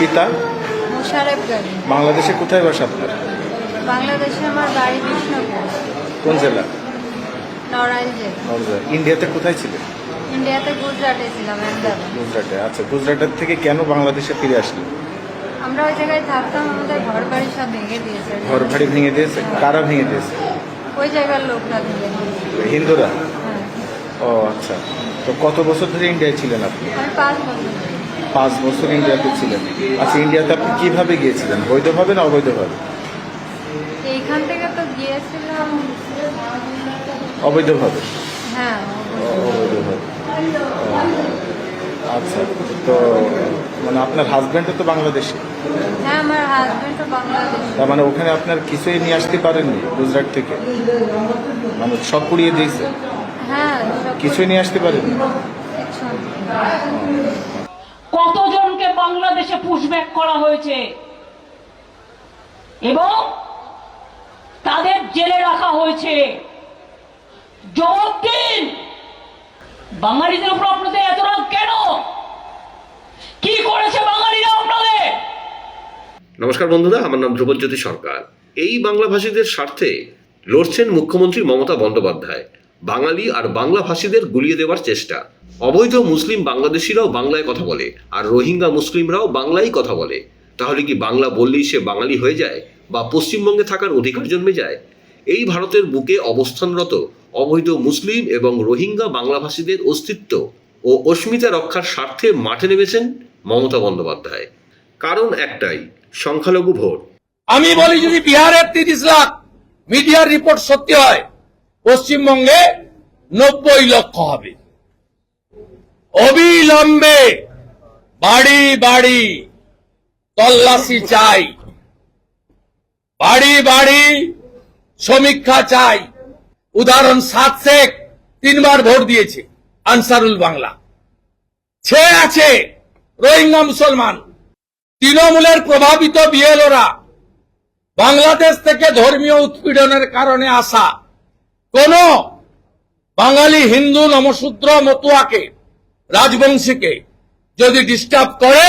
পিতা? মোশারেফ বাংলাদেশে কোথায় বাসা আপনার? বাংলাদেশে আমার বাড়ি বিষ্ণুপুর কোন জেলা? নড়াইল জেলা। ইন্ডিয়াতে কোথায় ছিলেন ইন্ডিয়াতে গুজরাটে ছিলাম আহমেদাবাদ গুজরাটে। আচ্ছা গুজরাটের থেকে কেন বাংলাদেশে ফিরে আসলেন আমরা ওই জায়গায় থাকতাম আমাদের ঘর বাড়ি সব ভেঙে দিয়েছে। ঘর বাড়ি ভেঙে দিয়েছে? কারা ভেঙে দিয়েছে? ওই জায়গার লোকরা ভেঙে দিয়েছে। হিন্দুরা? হ্যাঁ। ও আচ্ছা। তো কত বছর ধরে ইন্ডিয়ায় ছিলেন আপনি? পাঁচ বছর। পাঁচ বছর ইন্ডিয়াতে ছিলেন। আচ্ছা ইন্ডিয়াতে আপনি কীভাবে গিয়েছিলেন? বৈধভাবে না অবৈধভাবে? এইখান থেকে তো গিয়েছিলাম। অবৈধভাবে? হ্যাঁ অবৈধভাবে। আচ্ছা তো মানে আপনার হাজব্যান্ডও তো বাংলাদেশি? হ্যাঁ আমার হাজবেন্ডও বাংলাদেশ। তার মানে ওখানে আপনার কিছুই নিয়ে আসতে পারেননি গুজরাট থেকে? মানে সব পুড়িয়ে দিয়েছে? হ্যাঁ কিছুই নিয়ে আসতে পারেননি? না। কতজনকে বাংলাদেশে পুশব্যাক করা হয়েছে? এবং তাদের জেলে রাখা হয়েছে। জবাব বাঙালিদের উপর আপনাদের এত রাগ কেন? কি করেছে বাঙালিরা আপনাদের? নমস্কার বন্ধুরা, আমার নাম ধ্রুবজ্যোতি সরকার। এই বাংলাভাষীদের স্বার্থে লড়ছেন মুখ্যমন্ত্রী মমতা বন্দ্যোপাধ্যায়। বাঙালি আর বাংলা ভাষীদের গুলিয়ে দেওয়ার চেষ্টা। অবৈধ মুসলিম বাংলাদেশিরাও বাংলায় কথা বলে, আর রোহিঙ্গা মুসলিমরাও বাংলায় কথা বলে। তাহলে কি বাংলা বললেই সে বাঙালি হয়ে যায়, বা পশ্চিমবঙ্গে থাকার অধিকার জন্মে যায়? এই ভারতের বুকে অবস্থানরত অবৈধ মুসলিম এবং রোহিঙ্গা বাংলাভাষীদের অস্তিত্ব ও অস্মিতা রক্ষার স্বার্থে মাঠে নেমেছেন মমতা বন্দ্যোপাধ্যায়। কারণ একটাই, সংখ্যালঘু ভোট। আমি বলি যদি বিহারের তিরিশ লাখ মিডিয়ার রিপোর্ট সত্যি হয় পশ্চিমবঙ্গে নব্বই লক্ষ হবে। অবিলম্বে বাড়ি বাড়ি তল্লাশি চাই। বাড়ি বাড়ি সমীক্ষা চাই। উদাহরণ, সাত শেখ তিনবার ভোট দিয়েছে আনসারুল বাংলা। ছে আছে রোহিঙ্গা মুসলমান। তৃণমূলের প্রভাবিত বিএলওরা বাংলাদেশ থেকে ধর্মীয় উৎপীড়নের কারণে আসা। কোন বাঙালি হিন্দু নমশূদ্র মতুয়াকে, রাজবংশীকে যদি ডিস্টার্ব করে,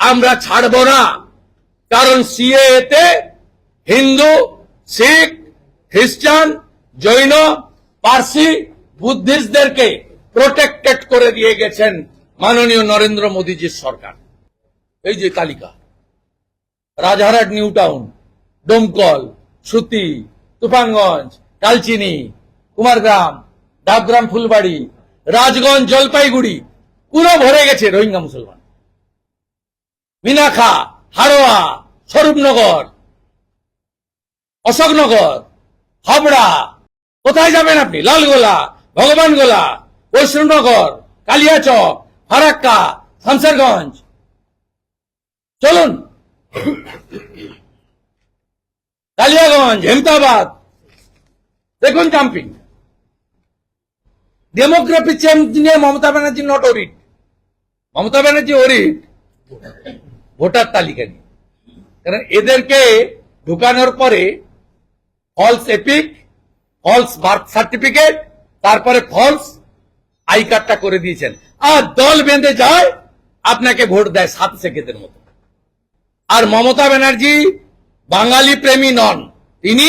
আমরা ছাড়ব না। কারণ সিএতে হিন্দু, শিখ, খ্রিস্টান, জৈন, পার্সি, বুদ্ধিস্টদেরকে প্রোটেক্টেড করে দিয়ে গেছেন মাননীয় নরেন্দ্র মোদীজির সরকার। এই যে তালিকা। রাজারহাট নিউ টাউন ডোমকল, সুতি, তুফানগঞ্জ কালচিনি, কুমারগ্রাম ডাবগ্রাম ফুলবাড়ি, রাজগঞ্জ জলপাইগুড়ি, পুরো ভরে গেছে রোহিঙ্গা মুসলমান। মিনাখা, হাড়োয়া, স্বরূপনগর, অশোকনগর, হাবড়া, কোথায় যাবেন আপনি? লালগোলা, ভগবানগোলা, বৈষ্ণবনগর, কালিয়াচক, ফারাক্কা, শামসারগঞ্জ। চলুন। কালিয়াগঞ্জ, হেমতাবাদ দেখুন জাম্পিং। ডেমোগ্রাফি চেঞ্জ নিয়ে মমতা ব্যানার্জি নট অরিট মমতা ব্যানার্জি অরিট ভোটার তালিকা নিয়ে। কারণ এদেরকে ঢুকানোর পরে false EPIC false birth certificate তারপরে ফলস আই কার্ডটা করে দিয়েছেন। আর দল বেঁধে যায়, আপনাকে ভোট দেয় সাত সেকেন্ডের মতো। আর মমতা ব্যানার্জি বাঙালি প্রেমী নন। তিনি